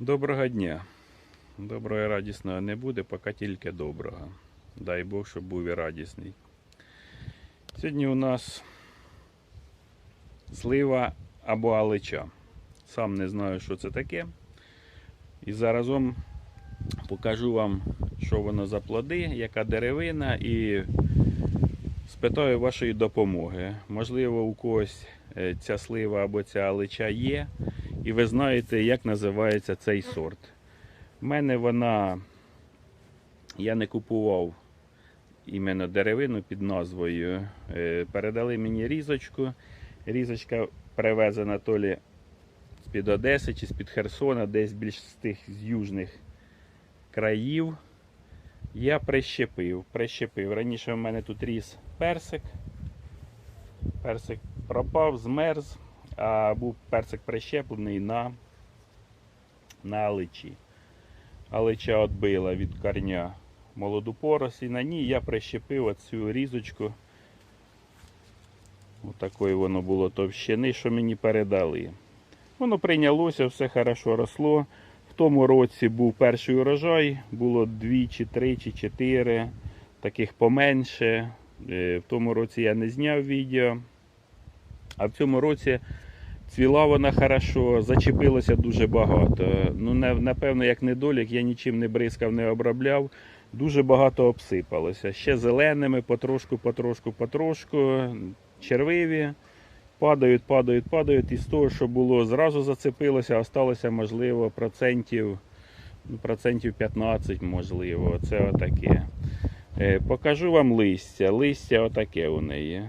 Доброго дня. Доброго і радісного не буде, поки тільки доброго. Дай Бог, щоб був і радісний. Сьогодні у нас слива або алича. Сам не знаю, що це таке. І заразом покажу вам, що воно за плоди, яка деревина, і спитаю вашої допомоги. Можливо, у когось е, ця слива або ця алича є, і ви знаєте, як називається цей сорт. У мене вона, я не купував іменно деревину під назвою. Е, Передали мені різочку. Різочка привезена то лі з-під Одеси чи з-під Херсона, десь більш з тих з южних країв. Я прищепив, прищепив. Раніше в мене тут ріс персик. Персик пропав, змерз, а був персик прищеплений на, на аличі. Алича відбила від корня молоду поросль, і на ній я прищепив оцю різочку. Отакої воно було товщини, що мені передали. Воно прийнялося, все хорошо росло. В тому році був перший урожай, було дві, чи три, чи чотири, таких поменше. Е, В тому році я не зняв відео. А в цьому році цвіла вона хорошо, зачепилося дуже багато. Ну, напевно, як недолік, я нічим не бризкав, не обробляв. Дуже багато обсипалося. Ще зеленими, потрошку, потрошку, потрошку, червиві. Падають, падають, падають. І з того, що було, зразу зацепилося, осталося, можливо, процентів, ну, процентів 15, можливо. Це отаке. Е, Покажу вам листя. Листя отаке у неї.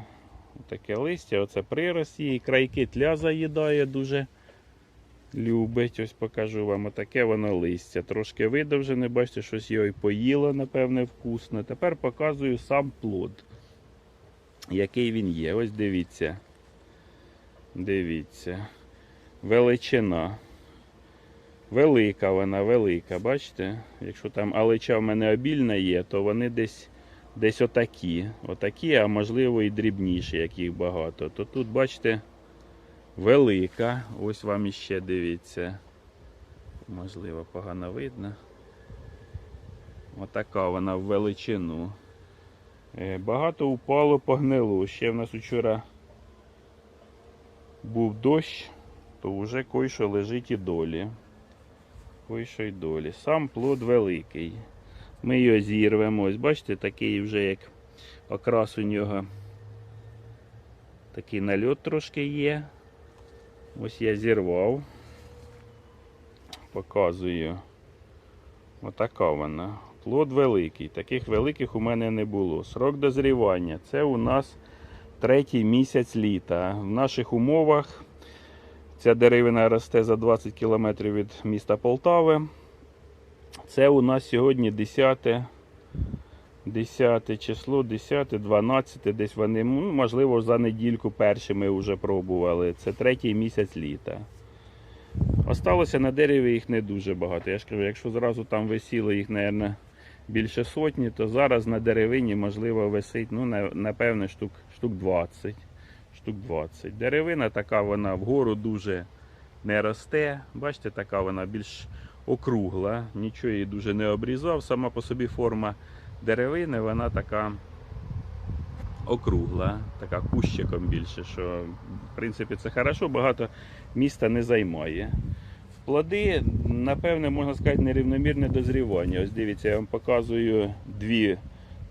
Таке листя, оце прирост її. Крайки тля заїдає дуже. Любить, ось покажу вам отаке воно листя. Трошки видовжене, бачите, щось його і поїло, напевне, вкусно. Тепер показую сам плод. Який він є. Ось дивіться. Дивіться. Величина. Велика вона, велика, бачите? Якщо там алича в мене обільна є, то вони десь десь отакі. Отакі, а можливо і дрібніші, як їх багато. То тут, бачите, велика. Ось вам іще дивіться. Можливо, погано видно. Отака вона в величину. Е, Багато упало погнило. Ще в нас вчора був дощ, то вже кой-що лежить і долі. Кой-що й долі. Сам плод великий. Ми його зірвемо. Ось бачите, такий вже як окрас у нього. Такий нальот трошки є. Ось я зірвав. Показую. Отака вона. Плод великий. Таких великих у мене не було. Срок дозрівання. Це у нас третій місяць літа. В наших умовах ця деревина росте за 20 км від міста Полтави. Це у нас сьогодні 10, 10 число, 10, 12, десь вони, ну, можливо, за недільку перші ми вже пробували. Це третій місяць літа. Осталося на дереві їх не дуже багато. Я ж кажу, якщо зразу там висіло їх, мабуть, більше сотні, то зараз на деревині можливо висить, ну, на- напевне, штук, штук 20. Штук 20. Деревина така, вона вгору дуже не росте. Бачите, така вона більш округла, нічого її дуже не обрізав. Сама по собі форма деревини, вона така округла, така кущиком більше, що в принципі це хорошо, багато міста не займає. Плоди, напевне, можна сказати, нерівномірне дозрівання. Ось дивіться, я вам показую дві.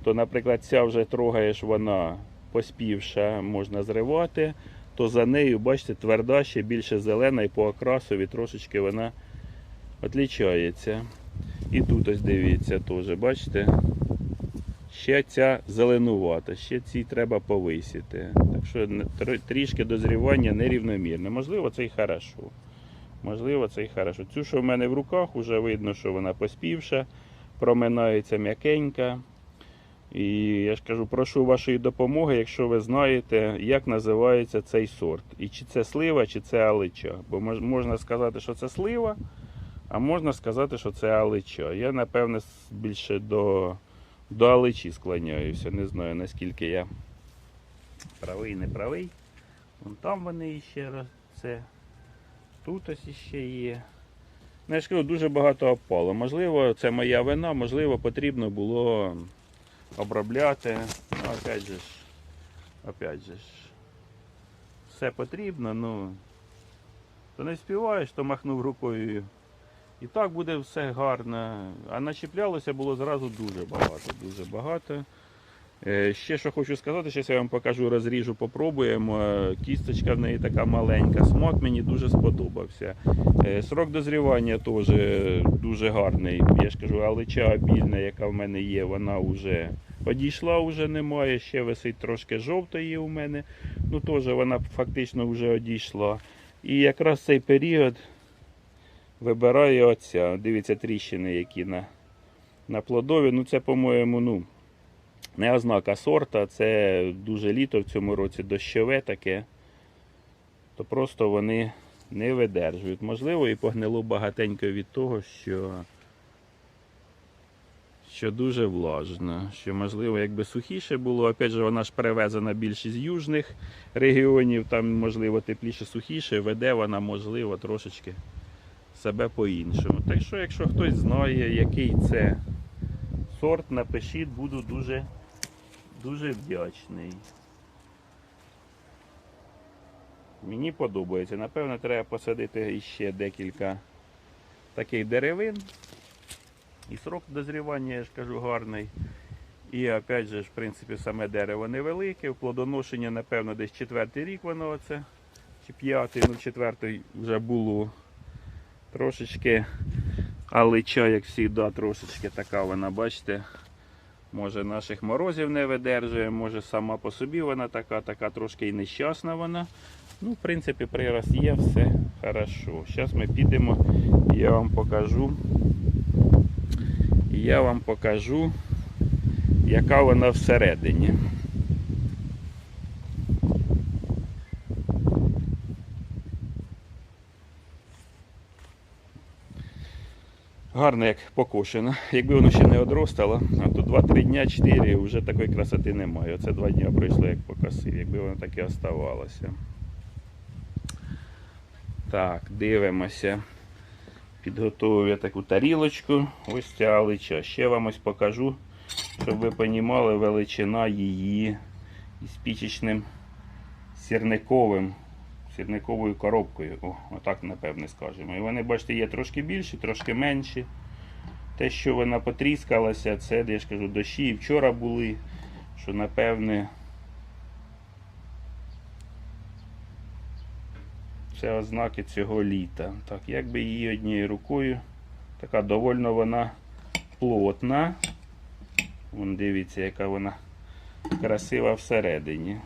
То, наприклад, ця вже трогаєш, вона поспівша, можна зривати, то за нею, бачите, тверда, ще більше зелена і по окрасові трошечки вона відлічається. І тут ось дивіться теж, бачите? Ще ця зеленувата, ще ці треба повисіти. Так що трішки дозрівання нерівномірне. Можливо, це й хорошо. Можливо, це й хорошо. Цю, що в мене в руках, вже видно, що вона поспівша, проминається м'якенька. І я ж кажу, прошу вашої допомоги, якщо ви знаєте, як називається цей сорт. І чи це слива, чи це алича. Бо можна сказати, що це слива, а можна сказати, що це алича. Я, напевне, більше до, до аличі склоняюся. Не знаю, наскільки я правий, не правий. Вон там вони іще раз. Це. Тут ось іще є. Ну, я ж кажу, дуже багато опало. Можливо, це моя вина, можливо, потрібно було обробляти. Ну, опять же ж, опять же ж, все потрібно, ну, то не співаєш, то махнув рукою. І так буде все гарно. А начіплялося було зразу дуже багато, дуже багато. Е, Ще що хочу сказати, зараз я вам покажу, розріжу, попробуємо. Е, Кісточка в неї така маленька, смак мені дуже сподобався. Е, Срок дозрівання теж дуже гарний. Я ж кажу, алича обільна, яка в мене є, вона вже одійшла, вже немає. Ще висить трошки жовтої у мене. Ну теж вона фактично вже одійшла. І якраз цей період вибирає оця. Дивіться, тріщини, які на, на плодові. Ну це, по-моєму, ну, не ознака сорта, це дуже літо в цьому році дощове таке. То просто вони не видержують. Можливо, і погнило багатенько від того, що, що дуже влажно. Що, можливо, якби сухіше було. Опять же, вона ж перевезена більше з южних регіонів, там, можливо, тепліше, сухіше, веде вона, можливо, трошечки себе по-іншому. Так що, якщо хтось знає, який це сорт, напишіть, буду дуже, дуже вдячний. Мені подобається. Напевно, треба посадити іще декілька таких деревин. І срок дозрівання, я ж кажу, гарний. І опять же, в принципі, саме дерево невелике. Плодоношення, напевно, десь четвертий рік воно оце. Чи п'ятий, ну четвертий вже було. Трошечки алича, як завжди, трошечки така вона, бачите. Може наших морозів не видержує, може сама по собі вона така, така трошки і нещасна вона. Ну, в принципі, прирост є, все хорошо. Зараз ми підемо, я вам покажу. Я вам покажу, яка вона всередині. Гарно як покошено. Якби воно ще не одростало, то 2-3 дня, 4 вже такої красоти немає. Оце 2 дня пройшло, як покосив, якби воно так і оставалося. Так, дивимося. Підготував я таку тарілочку. Ось ця алича. Ще вам ось покажу, щоб ви розуміли величина її із пічечним сірниковим, сірниковою коробкою. О, отак, напевне, скажемо. І вони, бачите, є трошки більші, трошки менші. Те, що вона потріскалася, це, я ж кажу, дощі і вчора були, що напевне. Це ознаки цього літа. Так, як би її однією рукою. Така довольно вона плотна. Вон дивіться, яка вона красива всередині.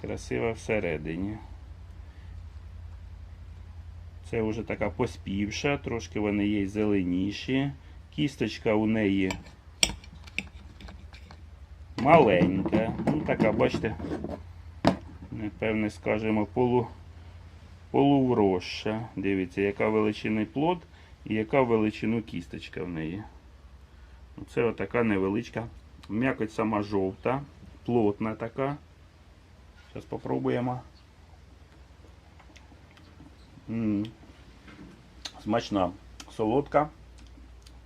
Красива всередині. Це вже така поспівша, трошки вони є зеленіші. Кісточка у неї маленька. Ну, така, бачите, напевне, скажемо, полу полувросша. Дивіться, яка величинний плод і яка величину кісточка в неї. Оце отака невеличка. М'якоть сама жовта, плотна така. Зараз спробуємо. Смачна, солодка.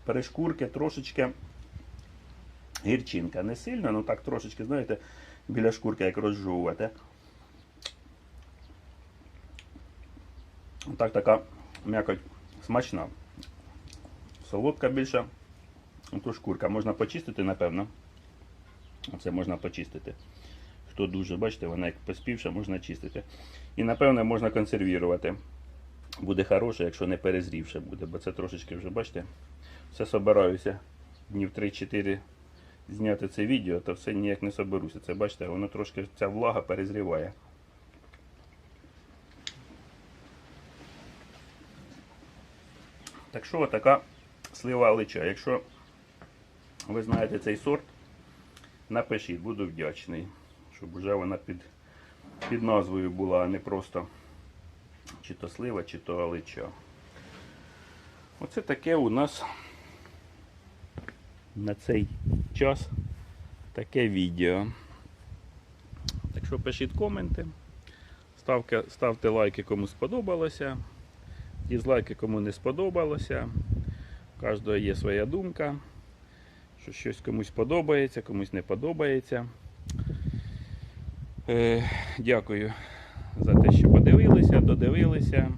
Перешкурки трошечки гірчинка. Не сильно, ну так трошечки, знаєте, біля шкурки як розжовувати. Так, така м'якоть смачна. Солодка більше. Ту шкурка можна почистити, напевно. Це можна почистити. Хто дуже, бачите, вона як поспівша, можна чистити. І, напевно, можна консервувати. Буде хороше, якщо не перезрівше буде, бо це трошечки вже, бачите, все собираюся днів 3-4 зняти це відео, то все ніяк не соберуся. Це бачите, воно трошки ця влага перезріває. Так що така слива лича. Якщо ви знаєте цей сорт, напишіть, буду вдячний, щоб вже вона під, під назвою була, а не просто чи то слива, чи то алича. Оце таке у нас на цей час таке відео. Так що пишіть коменти, ставте, ставте лайки, кому сподобалося. дізлайки, кому не сподобалося. У кожного є своя думка, що щось комусь подобається, комусь не подобається. Е, дякую за те, що подивилися, додивилися.